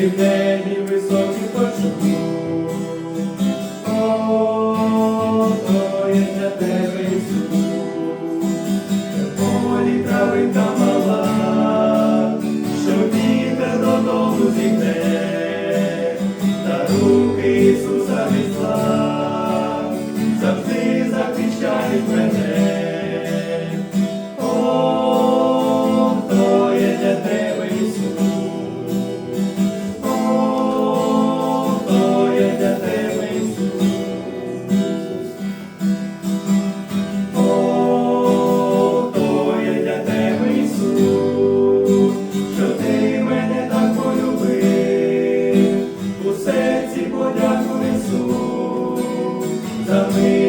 і в небі високі почув. О, є для тебе Ісус, в полі мала, що вітер додому зійде, та руки Ісуса вісла. the